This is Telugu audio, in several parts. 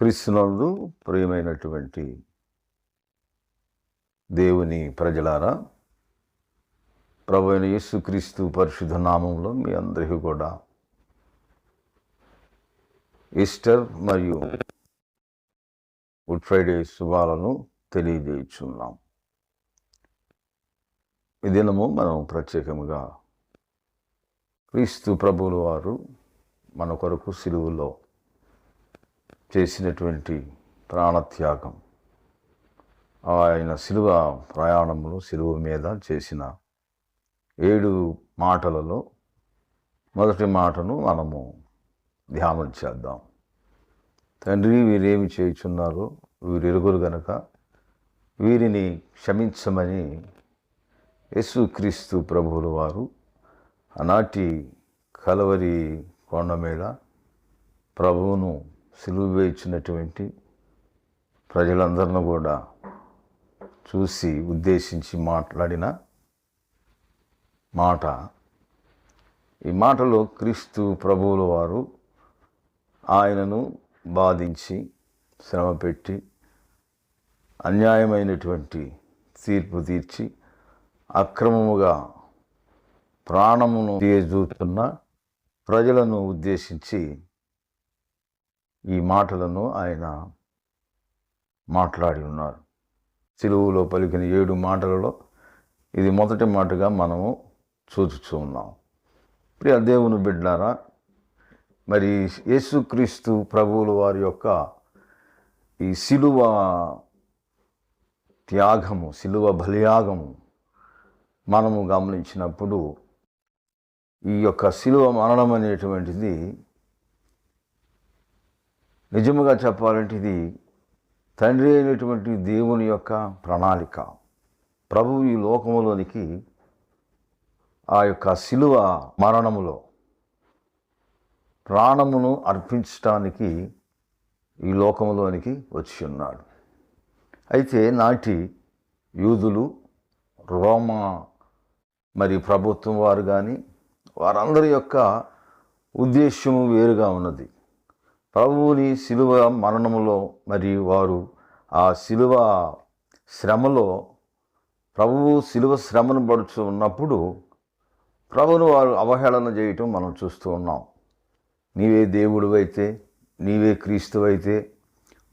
క్రీస్తునందు ప్రియమైనటువంటి దేవుని ప్రజలారా ప్రభు అయిన యేసుక్రీస్తు పరిశుద్ధ నామంలో మీ అందరికీ కూడా ఈస్టర్ మరియు గుడ్ ఫ్రైడే శుభాలను తెలియజేయుచున్నాం. ఈ దినము మనం ప్రత్యేకముగా క్రీస్తు ప్రభువుల వారు మన కొరకు సిలువులో చేసినటువంటి ప్రాణత్యాగం. ఆయన సిలువ ప్రయాణంలో సిలువ మీద చేసిన ఏడు మాటలలో మొదటి మాటను మనము ధ్యానం చేద్దాం. తండ్రి వీరేమి చేయుచున్నారో వీరిరుగురు గనక వీరిని క్షమించమని యేసుక్రీస్తు ప్రభువుల వారు ఆనాటి కలవరి కొండ మీద ప్రభువును సులువుగా వేయించినటువంటి ప్రజలందరిని కూడా చూసి ఉద్దేశించి మాట్లాడిన మాట. ఈ మాటలో క్రీస్తు ప్రభువుల వారు ఆయనను బాధించి శ్రమ పెట్టి అన్యాయమైనటువంటి తీర్పు తీర్చి అక్రమముగా ప్రాణమును తీయజూతున్న ప్రజలను ఉద్దేశించి ఈ మాటలను ఆయన మాట్లాడి ఉన్నారు. సిలువులో పలికిన ఏడు మాటలలో ఇది మొదటి మాటగా మనము చూచుచూ ఉన్నాం. ప్రియ దేవుని బిడ్డారా మరి యేసుక్రీస్తు ప్రభువుల వారి యొక్క ఈ సిలువ త్యాగము సిలువ బలియాగము మనము గమనించినప్పుడు ఈ యొక్క సిలువ మరణం అనేటువంటిది నిజముగా చెప్పాలంటే ఇది తండ్రి అయినటువంటి దేవుని యొక్క ప్రణాళిక. ప్రభువు ఈ లోకములోనికి ఆ యొక్క శిలువ మరణములో ప్రాణమును అర్పించటానికి ఈ లోకములోనికి వచ్చి ఉన్నాడు అయితే నాటి యూదులు రోమ మరి ప్రభుత్వం వారు కానీ వారందరి యొక్క ఉద్దేశ్యము వేరుగా ఉన్నది. ప్రభువుని శిలువ మరణములో మరి వారు ఆ శిలువ శ్రమలో ప్రభువు శిలువ శ్రమను పడుచు ఉన్నప్పుడు ప్రభువును వారు అవహేళన చేయటం మనం చూస్తూ ఉన్నాం. నీవే దేవుడు అయితే నీవే క్రీస్తు అయితే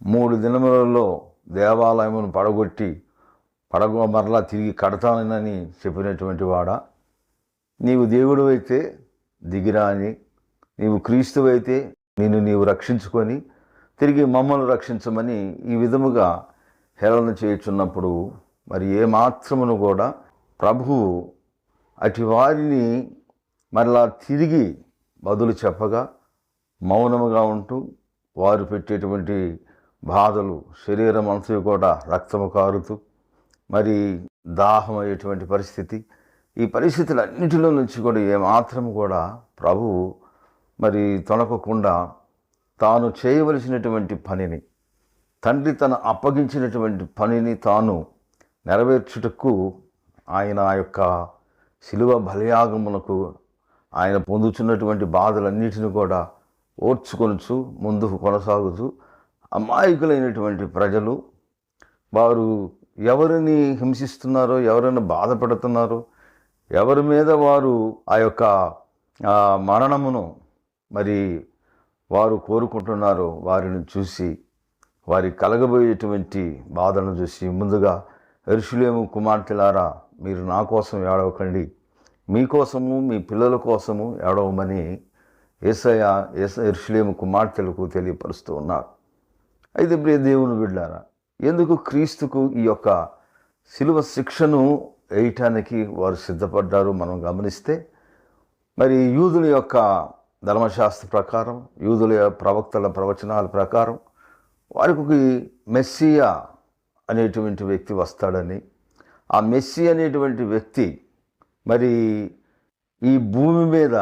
మూడు దినములలో దేవాలయమును పడగొట్టి పడగ మరలా తిరిగి కడతానని చెప్పినటువంటి వాడా? నీవు దేవుడు అయితే దిగిరా అని నీవు క్రీస్తు నేను నిన్ను నీవు రక్షించుకొని తిరిగి మమ్మల్ని రక్షించమని ఈ విధముగా హేళన చేయుచున్నప్పుడు మరి ఏమాత్రమును కూడా ప్రభువు అటు వారిని మరలా తిరిగి బదులు చెప్పగా మౌనముగా ఉంటూ వారు పెట్టేటువంటి బాధలు శరీరం అంతా కూడా రక్తము కారుతూ మరి దాహం అయ్యేటువంటి పరిస్థితి. ఈ పరిస్థితులన్నిటిలో నుంచి కూడా ఏమాత్రం కూడా ప్రభువు మరి తొలకకుండా తాను చేయవలసినటువంటి పనిని తండ్రి తన అప్పగించినటువంటి పనిని తాను నెరవేర్చుటకు ఆయన ఆ యొక్క శిలువ బలయాగమునకు ఆయన పొందుతున్నటువంటి బాధలన్నిటిని కూడా ఓర్చుకొనుచు ముందుకు కొనసాగుతూ అమాయకులైనటువంటి ప్రజలు వారు ఎవరిని హింసిస్తున్నారో ఎవరిని బాధపడుతున్నారో ఎవరి మీద వారు ఆ యొక్క మరణమును మరి వారు కోరుకుంటున్నారో వారిని చూసి వారి కలగబోయేటువంటి బాధలను చూసి ముందుగా ఎరుషులేము కుమార్తెలారా మీరు నా కోసం ఏడవకండి. మీకోసము మీ పిల్లల కోసము ఏడవమని ఏసయ ఏస ఎరుషులేము కుమార్తెలకు తెలియపరుస్తూ ఉన్నారు. అయితే ప్రియ దేవుని బిడ్డారా ఎందుకు క్రీస్తుకు ఈ యొక్క శిలువ శిక్షను వేయటానికి వారు సిద్ధపడ్డారు మనం గమనిస్తే మరి యూదుల యొక్క ధర్మశాస్త్ర ప్రకారం యూదుల ప్రవక్తల ప్రవచనాల ప్రకారం వారికి మెస్సియా అనేటువంటి వ్యక్తి వస్తాడని. ఆ మెస్సి అనేటువంటి వ్యక్తి మరి ఈ భూమి మీద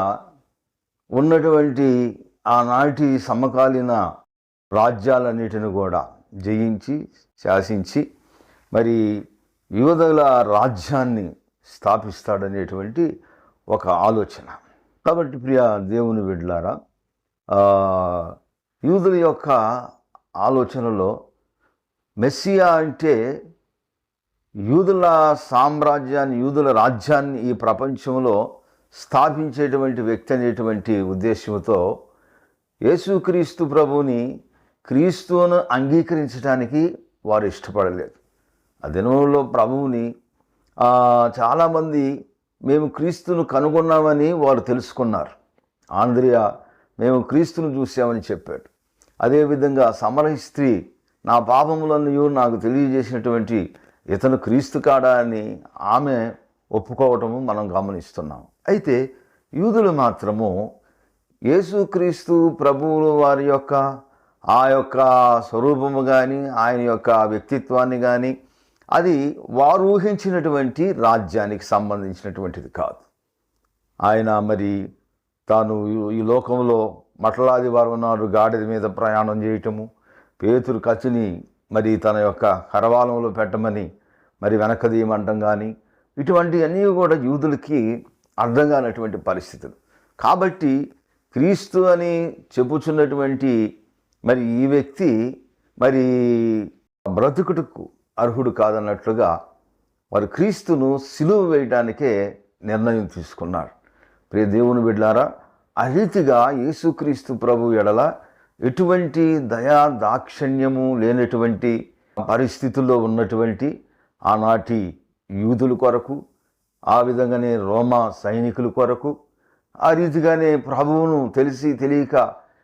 ఉన్నటువంటి ఆనాటి సమకాలీన రాజ్యాలన్నిటిని కూడా జయించి శాసించి మరి యువతల రాజ్యాన్ని స్థాపిస్తాడనేటువంటి ఒక ఆలోచన. కాబట్టి ప్రియ దేవుని బిడ్లారా యూదుల యొక్క ఆలోచనలో మెస్సియా అంటే యూదుల సామ్రాజ్యాన్ని యూదుల రాజ్యాన్ని ఈ ప్రపంచంలో స్థాపించేటువంటి వ్యక్తి అనేటువంటి ఉద్దేశంతో యేసుక్రీస్తు ప్రభువుని క్రీస్తువును అంగీకరించడానికి వారు ఇష్టపడలేదు. ఆ దినంలో ప్రభువుని చాలామంది మేము క్రీస్తును కనుగొన్నామని వారు తెలుసుకున్నారు. ఆంధ్రియ మేము క్రీస్తును చూసామని చెప్పాడు. అదేవిధంగా సమర స్త్రీ నా పాపములను నాకు తెలియజేసినటువంటి ఇతను క్రీస్తు కాడా అని ఆమె ఒప్పుకోవటము మనం గమనిస్తున్నాం. అయితే యూదులు మాత్రము యేసుక్రీస్తు ప్రభువులు వారి యొక్క ఆ యొక్క స్వరూపము కానీ ఆయన యొక్క వ్యక్తిత్వాన్ని కానీ అది వారు ఊహించినటువంటి రాజ్యానికి సంబంధించినటువంటిది కాదు. ఆయన మరి తాను ఈ- లోకంలో మటలాది వారు నాడు గాడిద మీద ప్రయాణం చేయటము పేతురు కత్తిని మరి తన యొక్క కరవాలంలో పెట్టమని మరి వెనకదీయమంటం కానీ ఇటువంటివన్నీ కూడా యూదులకి అర్థం కానటువంటి పరిస్థితులు. కాబట్టి క్రీస్తు అని చెప్పుచున్నటువంటి మరి ఈ వ్యక్తి మరి బ్రతుకుటకు అర్హుడు కాదన్నట్లుగా వారు క్రీస్తును సిలువ వేయడానికే నిర్ణయం తీసుకున్నారు ప్రియ దేవుని బిడ్డారా ఆ రీతిగా యేసుక్రీస్తు ప్రభు ఎడల ఎటువంటి దయా దాక్షణ్యము లేనటువంటి పరిస్థితుల్లో ఉన్నటువంటి ఆనాటి యూదుల కొరకు ఆ విధంగానే రోమా సైనికుల కొరకు ఆ రీతిగానే ప్రభువును తెలిసి తెలియక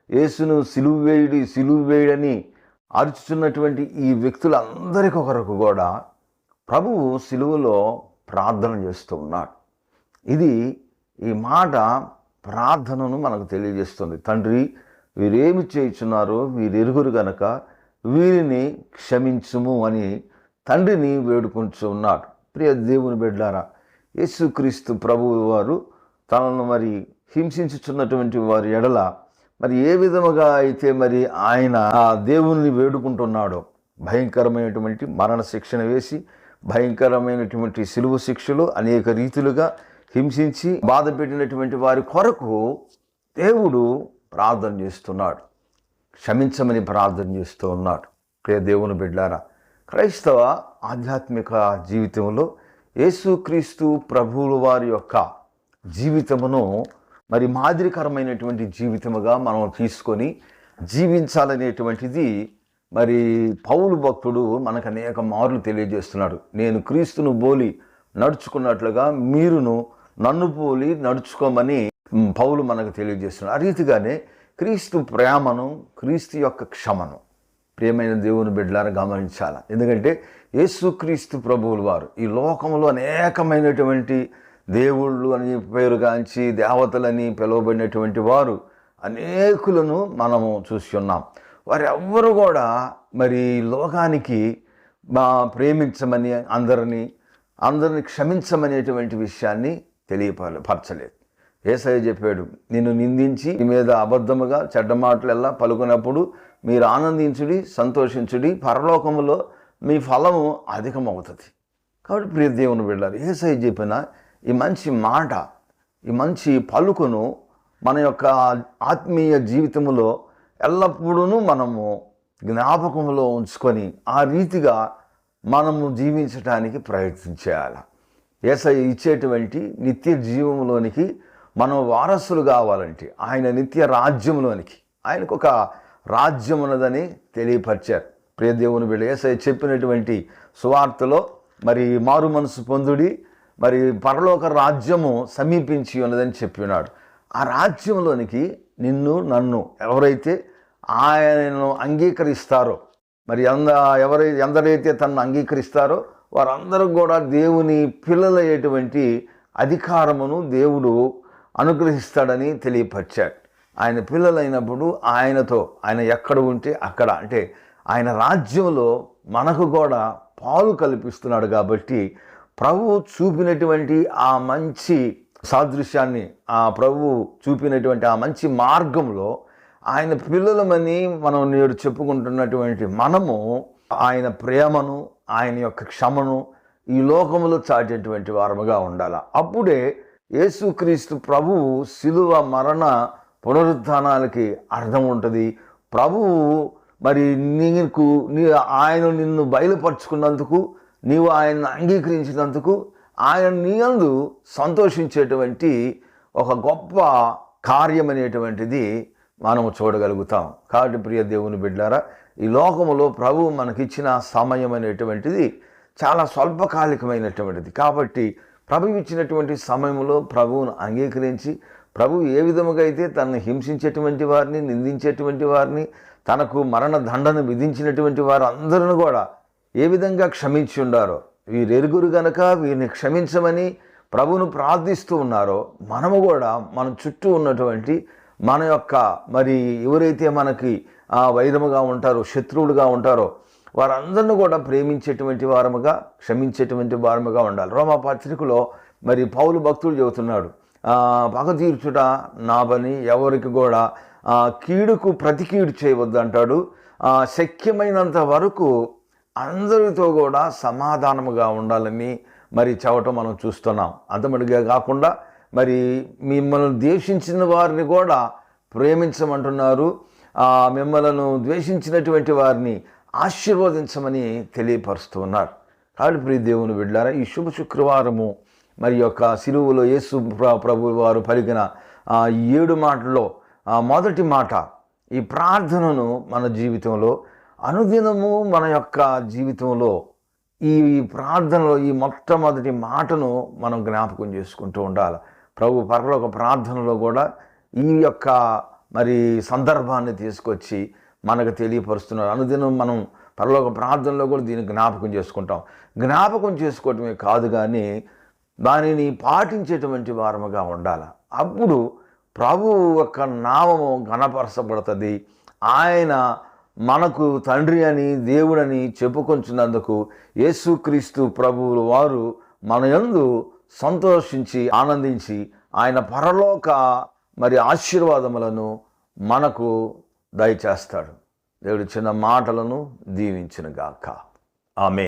యేసును సిలువు వేయుడి సిలువు వేయుడని అరుచుచున్నటువంటి ఈ వ్యక్తులందరికొకరకు కూడా ప్రభువు సిలువలో ప్రార్థన చేస్తూ ఉన్నాడు. ఇది ఈ మాట ప్రార్థనను మనకు తెలియజేస్తుంది. తండ్రి వీరేమి చేయుచున్నారో వీరెరుగురు గనక వీరిని క్షమించుము అని తండ్రిని వేడుకుంటూ ఉన్నాడు. ప్రియ దేవుని బిడ్డారా యేసుక్రీస్తు ప్రభువు వారు తనను మరి హింసించుచున్నటువంటి వారి ఎడల మరి ఏ విధముగా అయితే మరి ఆయన ఆ దేవుని వేడుకుంటున్నాడో భయంకరమైనటువంటి మరణ శిక్షణ వేసి భయంకరమైనటువంటి సిలువ శిక్షలు అనేక రీతులుగా హింసించి బాధ పెట్టినటువంటి వారి కొరకు దేవుడు ప్రార్థన చేస్తున్నాడు. క్షమించమని ప్రార్థన చేస్తూ ఉన్నాడు. ప్రియ దేవుని బిడ్డారా క్రైస్తవ ఆధ్యాత్మిక జీవితంలో యేసుక్రీస్తు ప్రభువుల వారి యొక్క జీవితమును మరి మాదిరికరమైనటువంటి జీవితముగా మనం తీసుకొని జీవించాలనేటువంటిది మరి పౌలు భక్తుడు మనకు అనేక మార్లు తెలియజేస్తున్నాడు. నేను క్రీస్తును బోలి నడుచుకున్నట్లుగా మీరును నన్ను పోలి నడుచుకోమని పౌలు మనకు తెలియజేస్తున్నాడు. ఆ రీతిగానే క్రీస్తు ప్రేమను క్రీస్తు యొక్క క్షమను ప్రియమైన దేవుని బిడ్డలను గమనించాలి? ఎందుకంటే యేసుక్రీస్తు ప్రభువులు వారు ఈ లోకంలో అనేకమైనటువంటి దేవుళ్ళు అని పేరుగాంచి దేవతలని పిలువబడినటువంటి వారు అనేకులను మనము చూస్తున్నాం వారెవ్వరు వారు ఎవ్వరు కూడా మరి లోకానికి మా ప్రేమించమని అందరినీ అందరిని క్షమించమనేటువంటి విషయాన్ని తెలియపరచలేదు ఏసయ్య చెప్పాడు నిన్ను నిందించి నీ మీద అబద్ధముగా చెడ్డ మాటలెల్లా పలుకున్నప్పుడు మీరు ఆనందించుడి సంతోషించుడి పరలోకములో మీ ఫలము అధికమవుతుంది. కాబట్టి ప్రియ దేవుని వెళ్ళాలి ఏసై చెప్పిన ఈ మంచి మాట ఈ మంచి పలుకును మన యొక్క ఆత్మీయ జీవితంలో ఎల్లప్పుడూ మనము జ్ఞాపకంలో ఉంచుకొని ఆ రీతిగా మనము జీవించడానికి ప్రయత్నం చేయాలి. ఏసై ఇచ్చేటువంటి నిత్య జీవంలోనికి మనం వారసులు కావాలంటే ఆయన నిత్య రాజ్యంలోనికి ఆయనకు ఒక రాజ్యం ఉన్నదని తెలియపరిచారు. ప్రియదేవుని వీళ్ళు బిడ్డ ఏసై చెప్పినటువంటి సువార్తలో మరి మారు మనసు పొందుడి మరి పరలోక రాజ్యము సమీపించి ఉన్నదని చెప్పినాడు. ఆ రాజ్యంలోనికి నిన్ను నన్ను ఎవరైతే ఆయనను అంగీకరిస్తారో మరి ఎంద ఎవరై ఎందరైతే తనను అంగీకరిస్తారో వారందరూ కూడా దేవుని పిల్లలయ్యేటువంటి అధికారమును దేవుడు అనుగ్రహిస్తాడని తెలియపరిచాడు. ఆయన పిల్లలైనప్పుడు ఆయనతో ఆయన ఎక్కడ ఉంటే అక్కడ అంటే ఆయన రాజ్యంలో మనకు కూడా పాలు కల్పిస్తున్నాడు కాబట్టి ప్రభువు చూపినటువంటి ఆ మంచి సాదృశ్యాన్ని ఆ ప్రభువు చూపినటువంటి ఆ మంచి మార్గంలో ఆయన పిల్లలమని మనం నేడు చెప్పుకుంటున్నటువంటి మనము ఆయన ప్రేమను ఆయన యొక్క క్షమను ఈ లోకములో చాటేటువంటి వారముగా ఉండాలి. అప్పుడే యేసుక్రీస్తు ప్రభువు శిలువ మరణ పునరుద్ధానాలకి అర్థం ఉంటుంది. ప్రభువు మరి నీకు నీ ఆయన నిన్ను బయలుపరుచుకున్నందుకు నీవు ఆయన్ని అంగీకరించినందుకు ఆయన నీయందు సంతోషించేటువంటి ఒక గొప్ప కార్యం అనేటువంటిది మనము చూడగలుగుతాం. కాబట్టి ప్రియ దేవుని బిడ్డారా ఈ లోకములో ప్రభువు మనకిచ్చిన సమయం అనేటువంటిది చాలా స్వల్పకాలికమైనటువంటిది. కాబట్టి ప్రభువు ఇచ్చినటువంటి సమయంలో ప్రభువును అంగీకరించి ప్రభు ఏ విధముగా అయితే తనను హింసించేటువంటి వారిని నిందించేటువంటి వారిని తనకు మరణ దండను విధించినటువంటి వారు అందరిని కూడా ఏ విధంగా క్షమించి ఉండారో వీరెరుగురు గనక వీరిని క్షమించమని ప్రభువును ప్రార్థిస్తూ ఉన్నారో మనము కూడా మన చుట్టూ ఉన్నటువంటి మన యొక్క మరి ఎవరైతే మనకి ఆ వైరముగా ఉంటారో శత్రువులుగా ఉంటారో వారందరిని కూడా ప్రేమించేటువంటి వారముగా క్షమించేటువంటి వారముగా ఉండాలి. రోమా పత్రికలో మరి పౌలు భక్తుడు చెబుతున్నాడు పగ తీర్చుట నా పని ఎవరికి కూడా కీడుకు ప్రతికీడు చేయవద్దు అంటాడు శక్యమైనంత వరకు అందరితో కూడా సమాధానముగా ఉండాలని మరి చవటం మనం చూస్తున్నాం. అంతమటుగా కాకుండా మరి మిమ్మల్ని ద్వేషించిన వారిని కూడా ప్రేమించమంటున్నారు. మిమ్మలను ద్వేషించినటువంటి వారిని ఆశీర్వదించమని తెలియపరుస్తూ ఉన్నారు. కాబట్టి ప్రియ దేవుని బిడ్డారా ఈ శుభ శుక్రవారము మరి యొక్క సిలువులో యేసు ప్రభు వారు పలికిన ఏడు మాటల్లో మొదటి మాట ఈ ప్రార్థనను మన జీవితంలో అనుదినము మన యొక్క జీవితంలో ఈ ప్రార్థనలో ఈ మొట్టమొదటి మాటను మనం జ్ఞాపకం చేసుకుంటూ ఉండాలి. ప్రభు పరలోక ప్రార్థనలో కూడా ఈ యొక్క మరి సందర్భాన్ని తీసుకొచ్చి మనకు తెలియపరుస్తున్నారు. అనుదినం మనం పరలోక ప్రార్థనలో కూడా దీన్ని జ్ఞాపకం చేసుకుంటాం. జ్ఞాపకం చేసుకోవటమే కాదు కానీ దానిని పాటించేటువంటి వారముగా ఉండాలి. అప్పుడు ప్రభు యొక్క నామము ఘనపరచబడుతుంది. ఆయన మనకు తండ్రి అని దేవుడని చెప్పుకొంచున్నందుకు యేసుక్రీస్తు ప్రభువులు వారు మన యందు సంతోషించి ఆనందించి ఆయన పరలోక మరి ఆశీర్వాదములను మనకు దయచేస్తాడు. దేవుడు చిన్న మాటలను దీవించిన గాక ఆమె